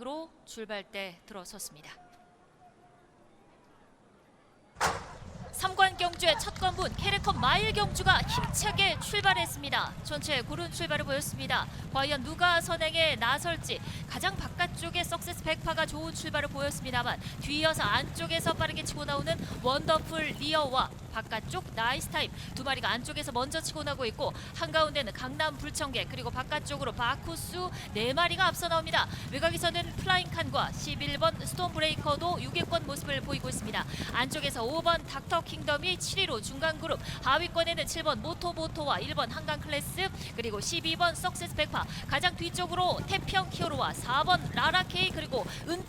으로 출발대 들어섰습니다. 삼관 경주의 첫 관문 캐리컨 마일 경주가 힘차게 출발했습니다. 전체 고른 출발을 보였습니다. 과연 누가 선행에 나설지 가장 바깥쪽에 석세스 백파가 좋은 출발을 보였습니다만 뒤이어서 안쪽에서 빠르게 치고 나오는 원더풀 리어와 바깥쪽 나이스 타임 두 마리가 안쪽에서 먼저 치고 나고 있고 한가운데는 강남 불청객 그리고 바깥쪽으로 바쿠스 네 마리가 앞서 나옵니다. 외곽에서는 플라잉 칸과 11번 스톤 브레이커도 유격권 모습을 보이고 있습니다. 안쪽에서 5번 닥터 킹덤이 7위로 중간 그룹 하위권에는 7번 모토모토와 1번 한강 클래스 그리고 12번 석세스 백파 가장 뒤쪽으로 태평 히어로와 4번 라라케이 그리고 가장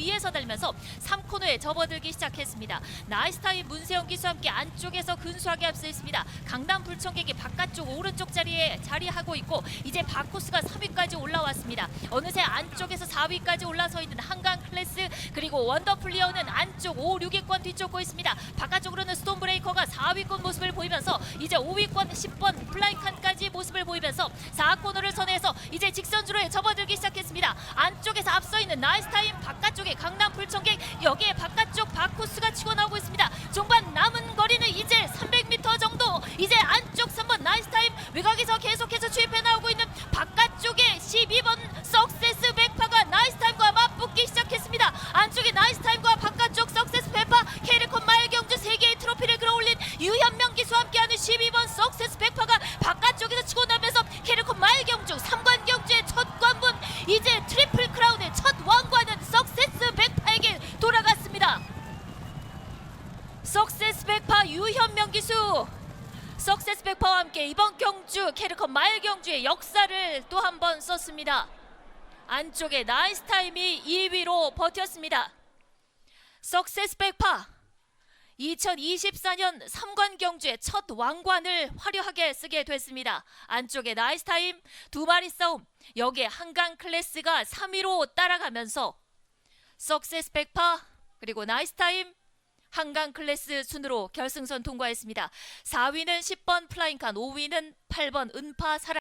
뒤에서 달면서 3코너에 접어들기 시작했습니다. 나이스타임 문세영 기수와 함께 안쪽에서 근소하게 앞서 있습니다. 강남 불청객이 바깥쪽 오른쪽 자리에 자리하고 있고 이제 바코스가 3위까지 올라왔습니다. 어느새 안쪽에서 4위까지 올라서 있는 한강 클래스 그리고 원더플리어는 안쪽 5, 6위권 뒤쫓고 있습니다. 바깥쪽으로는 스톤브레이커가 4위권 모습을 보이면서 이제 5위권 10번 플라이칸 까지 모습을 보이면서 4코너를 선회해서 이제 직선주로에 접어들기 시작했습니다. 안쪽에서 앞서 있는 나이스타임 바깥쪽에 강남 불청객 여기에 바깥쪽 바코스가 치고 나오고 있습니다. 종반 남은 거리는 이제 300m 정도 이제 안쪽 3번 나이스타임 외곽에서 계속해서 추입해 나오고 있는 바깥쪽에 12번 석세스 백파가 나이스타임과 맞붙기 시작했습니다. 안쪽에 나이스타임과 바깥쪽 석세스 백파 캐리콘 마일경주 3개의 트로피를 끌어올린 유현명 기수와 함께하는 12번 석세스 백파가 바깥쪽에서 치고 나면서 캐리콘 마일경주 3관 경주의 첫 관문 이제 트리플 크라운의 첫 왕관은 석세스 백파에게 돌아갔습니다. 석세스 백파 유현명 기수 석세스 백파와 함께 이번 경주 캐리컨 마일 경주의 역사를 또 한 번 썼습니다. 안쪽에 나이스 타임이 2위로 버텼습니다. 석세스 백파 2024년 3관 경주의 첫 왕관을 화려하게 쓰게 됐습니다. 안쪽에 나이스 타임 두 마리 싸움 여기에 한강 클래스가 3위로 따라가면서 석세스 백파 그리고 나이스 타임 한강 클래스 순으로 결승선 통과했습니다. 4위는 10번 플라잉칸, 5위는 8번 은파 사랑